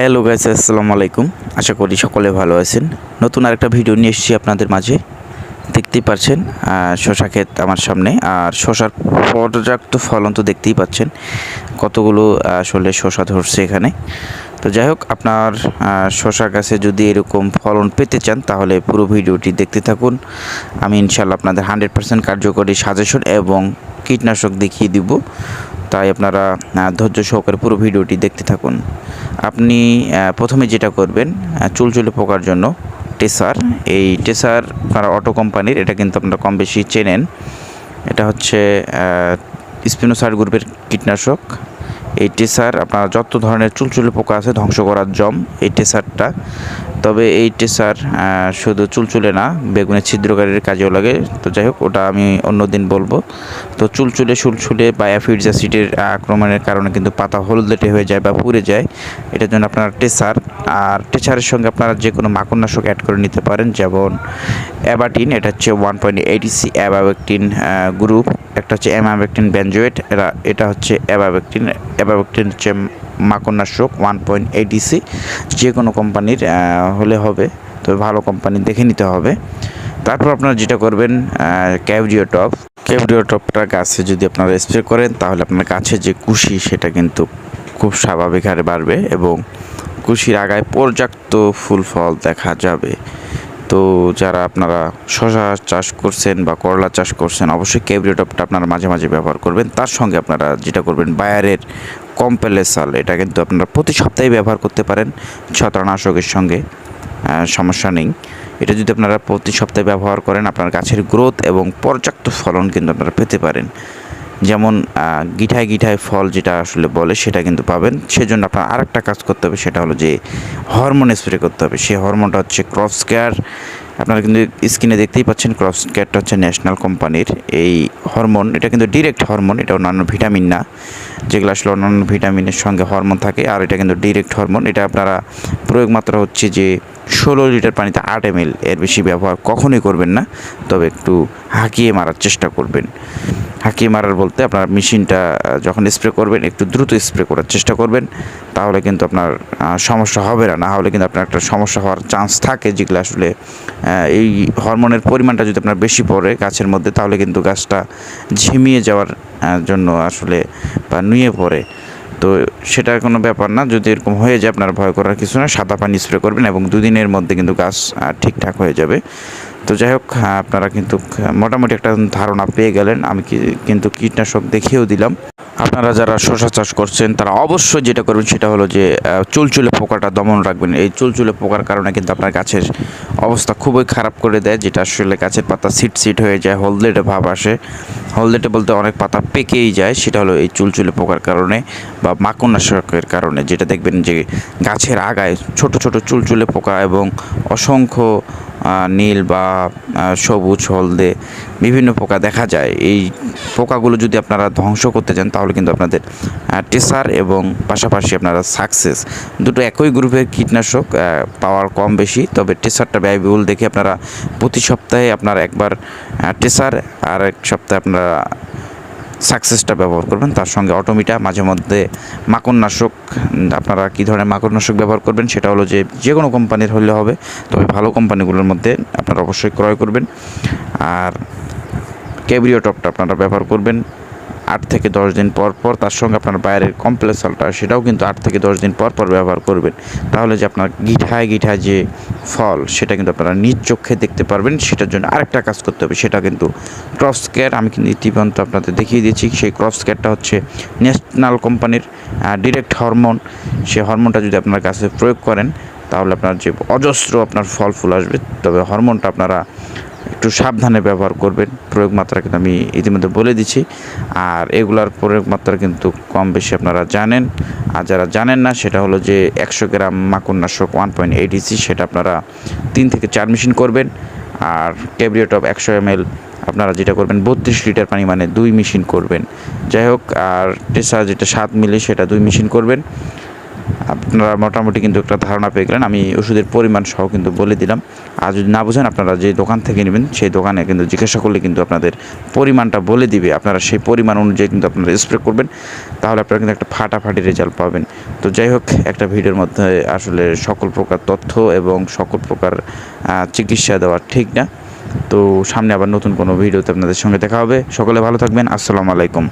Hello guys, আসসালামু আলাইকুম। আশা করি সকলে ভালো আছেন। নতুন আরেকটা ভিডিও নিয়ে এসেছি আপনাদের মাঝে। দেখতেই পাচ্ছেন শশা ক্ষেত আমার সামনে। আর শশার পর্যাপ্ত ফলন তো দেখতেই পাচ্ছেন, কতগুলো আসলে শশা ধরছে এখানে। তো যাই হোক, আপনার শশা গাছে যদি এরকম ফলন পেতে চান, তাহলে পুরো ভিডিওটি দেখতে থাকুন। আমি ইনশাল্লাহ আপনাদের হান্ড্রেড পার্সেন্ট কার্যকরী সাজেশন এবং কীটনাশক দেখিয়ে দিব। তাই আপনারা ধৈর্য সহকারে পুরো ভিডিওটি দেখতে থাকুন। আপনি প্রথমে যেটা করবেন চুলচুলে পোকার জন্য টেসার। এই টেসার আপনারা অটো কোম্পানির, এটা কিন্তু আপনারা কম বেশি চেনেন। এটা হচ্ছে স্পিনোসার গ্রুপের কীটনাশক। এই টেসার, আপনার যত ধরনের চুলচুলে পোকা আছে, ধ্বংস করার জম এই টেসারটা। তবে এই টেসার শুধু চুলচুলে না, বেগুনের ছিদ্রকারীর কাজেও লাগে। তো যাই হোক, ওটা আমি অন্য দিন বলব। তো চুলচুলে, সুলচুলে বা অ্যাফিডস অ্যাসিডের আক্রমণের কারণে কিন্তু পাতা হলদেটে হয়ে যায় বা পুড়ে যায়। এটার জন্য আপনারা টেসার আর টেসারের সঙ্গে আপনারা যে কোনো মাকড়নাশক অ্যাড করে নিতে পারেন, যেমন অ্যাবাটিন এটা হচ্ছে one point eighty C abamectin group একটা হচ্ছে অ্যামাবেকটিন ব্যানজোয়েট এরা, এটা হচ্ছে অ্যাবাবেকটিন অ্যাবাবেকটিন হচ্ছে মাকড়নাশক ওয়ান পয়েন্ট এইটি সি যে কোনো কোম্পানির হলে হবে। তবে ভালো কোম্পানি দেখে নিতে হবে। তারপর আপনারা যেটা করবেন ক্যাভরিও টপ ক্যাভরিও টপটা গাছে যদি আপনারা স্প্রে করেন, তাহলে আপনার গাছের যে কুশি, সেটা কিন্তু খুব স্বাভাবিক হারে বাড়বে এবং কুশির আগায় পর্যাপ্ত ফুল ফল দেখা যাবে। তো যারা আপনারা শশা চাষ করছেন বা করলা চাষ করছেন, অবশ্যই ক্যাভরিও টপটা আপনারা মাঝে মাঝে ব্যবহার করবেন। তার সঙ্গে আপনারা যেটা করবেন, বায়ারের কম্পেলেসাল এটা কিন্তু আপনারা প্রতি সপ্তাহে ব্যবহার করতে পারেন। ছত্রাকনাশকের সঙ্গে সমস্যা নেই। এটা যদি আপনারা প্রতি সপ্তাহে ব্যবহার করেন, আপনার গাছের গ্রোথ এবং পর্যাপ্ত ফলন কিন্তু আপনারা পেতে পারেন। যেমন গিঠায় গিঠায় ফল যেটা আসলে বলে সেটা কিন্তু পাবেন। সেজন্য আপনার আরেকটা কাজ করতে হবে, সেটা হলো যে হরমোন স্প্রে করতে হবে। সেই হরমোনটা হচ্ছে ক্রস কেয়ার আপনারা কিন্তু স্ক্রিনে দেখতেই পাচ্ছেন ক্রস কেয়ারটা হচ্ছে ন্যাশনাল কোম্পানির এই হরমোন এটা কিন্তু ডিরেক্ট হরমোন এটা অন্যান্য ভিটামিন না। যেগুলো আসলে অন্যান্য ভিটামিনের সঙ্গে হরমোন থাকে, আর এটা কিন্তু ডিরেক্ট হরমোন এটা আপনারা প্রয়োগ মাত্রা হচ্ছে যে ষোলো লিটার পানিতে আট এম এর বেশি ব্যবহার কখনোই করবেন না, তবে একটু হাঁকিয়ে মারার চেষ্টা করবেন। হাঁকিয়ে মারার বলতে আপনার মেশিনটা যখন স্প্রে করবেন, একটু দ্রুত স্প্রে করার চেষ্টা করবেন, তাহলে কিন্তু আপনার সমস্যা হবে না। না হলে কিন্তু আপনার একটা সমস্যা হওয়ার চান্স থাকে, যেগুলো আসলে এই হরমোনের পরিমাণটা যদি আপনার বেশি পড়ে গাছের মধ্যে, তাহলে কিন্তু গাছটা ঝিমিয়ে যাওয়ার জন্য আসলে, বা নুয়ে পড়ে। তো সেটা কোনো ব্যাপার না, যদি এরকম হয়ে যায় আপনার ভয় করার কিছু না, সাদা পানি স্প্রে করবেন এবং দুদিনের মধ্যে কিন্তু গাছ ঠিকঠাক হয়ে যাবে। তো যাই হোক আপনারা কিন্তু মোটামুটি একটা ধারণা পেয়ে গেলেন। আমি কিন্তু কীটনাশক দেখিয়েও দিলাম। আপনারা যারা শসা চাষ করছেন, তারা অবশ্যই যেটা করবেন সেটা হলো যে চুলচুলে পোকাটা দমন রাখবেন। এই চুলচুলে পোকার কারণে কিন্তু আপনার গাছের অবস্থা খুবই খারাপ করে দেয়, যেটা আসলে গাছের পাতা সিট সিট হয়ে যায়, হলদেটে ভাব আসে। হলদেটে বলতে অনেক পাতা পেকেই যায়, সেটা হলো এই চুলচুলে পোকার কারণে বা মাকড়নাশকের কারণে, যেটা দেখবেন যে গাছের আগায় ছোট ছোট চুলচুলে পোকা এবং অসংখ্য নীল বা সবুজ, হলদে বিভিন্ন পোকা দেখা যায়। এই পোকাগুলো যদি আপনারা ধ্বংস করতে চান, তাহলে কিন্তু আপনাদের টেসার এবং পাশাপাশি আপনারা সাকসেস। দুটো একই গ্রুপের কীটনাশক পাওয়ার কম বেশি, তবে টেসারটা ব্যয়বহুল দেখে আপনারা প্রতি সপ্তাহে আপনার একবার টেসার আর এক সপ্তাহে আপনারা সাকসেসটা ব্যবহার করবেন, তার সঙ্গে অটোমিটা, মাঝে মধ্যে মাকড়নাশক, আপনারা কী ধরনের মাকড়নাশক ব্যবহার করবেন সেটা হলো যে যে কোনো কোম্পানির হলে হবে, তবে ভালো কোম্পানিগুলোর মধ্যে আপনারা অবশ্যই ক্রয় করবেন। আর ক্যাবরিও টপটা আপনারা ব্যবহার করবেন আট থেকে দশ দিন পর পর, তার সঙ্গে আপনার বাইরের কমপ্লেসালটা সেটাও কিন্তু আট থেকে দশ দিন পর পর ব্যবহার করবেন। তাহলে যে আপনার গিঠায় গিঠায় যে ফল, সেটা কিন্তু আপনারা নিজ চোখে দেখতে পারবেন, সেটার জন্য আরেকটা কাজ করতে হবে, সেটা কিন্তু ক্রস কেয়ার আমি কিন্তু ইতিপন্ত আপনাদের দেখিয়ে দিয়েছি, সেই ক্রস কেয়ারটা হচ্ছে ন্যাশনাল কোম্পানির ডিরেক্ট হরমোন সেই হরমোনটা যদি আপনার কাছে প্রয়োগ করেন, তাহলে আপনার যে অজস্র আপনার ফল ফুল আসবে, তবে হরমোনটা আপনারা একটু সাবধানে ব্যবহার করবেন। প্রয়োগ মাত্রা কিন্তু আমি ইতিমধ্যে বলে দিচ্ছি। আর এগুলার প্রয়োগ মাত্রা কিন্তু কম বেশি আপনারা জানেন। আর যারা জানেন না, সেটা হলো যে একশো গ্রাম মাকড়নাশক ওয়ান পয়েন্ট এইটিসি সেটা আপনারা তিন থেকে চার মেশিন করবেন। আর টপ একশো এম আপনারা যেটা করবেন, বত্রিশ লিটার পানি মানে দুই মেশিন করবেন। যাই হোক, আর টেসা যেটা সাত মিলি, সেটা দুই মেশিন করবেন। আপনারা মোটামুটি কিন্তু একটা ধারণা পেয়ে গেলেন। আমি ওষুধের পরিমাণ সহ কিন্তু বলে দিলাম। আর যদি না বুঝেন, আপনারা যে দোকান থেকে নেবেন, সেই দোকানে কিন্তু জিজ্ঞাসা করলে কিন্তু আপনাদের পরিমাণটা বলে দিবে। আপনারা সেই পরিমাণ অনুযায়ী কিন্তু আপনারা স্প্রে করবেন, তাহলে আপনারা কিন্তু একটা ফাটাফাটি রেজাল্ট পাবেন। তো যাই হোক, একটা ভিডিওর মধ্যে আসলে সকল প্রকার তথ্য এবং সকল প্রকার চিকিৎসা দেওয়া ঠিক না। তো সামনে আবার নতুন কোনো ভিডিওতে আপনাদের সঙ্গে দেখা হবে। সকলে ভালো থাকবেন। আসসালামু আলাইকুম।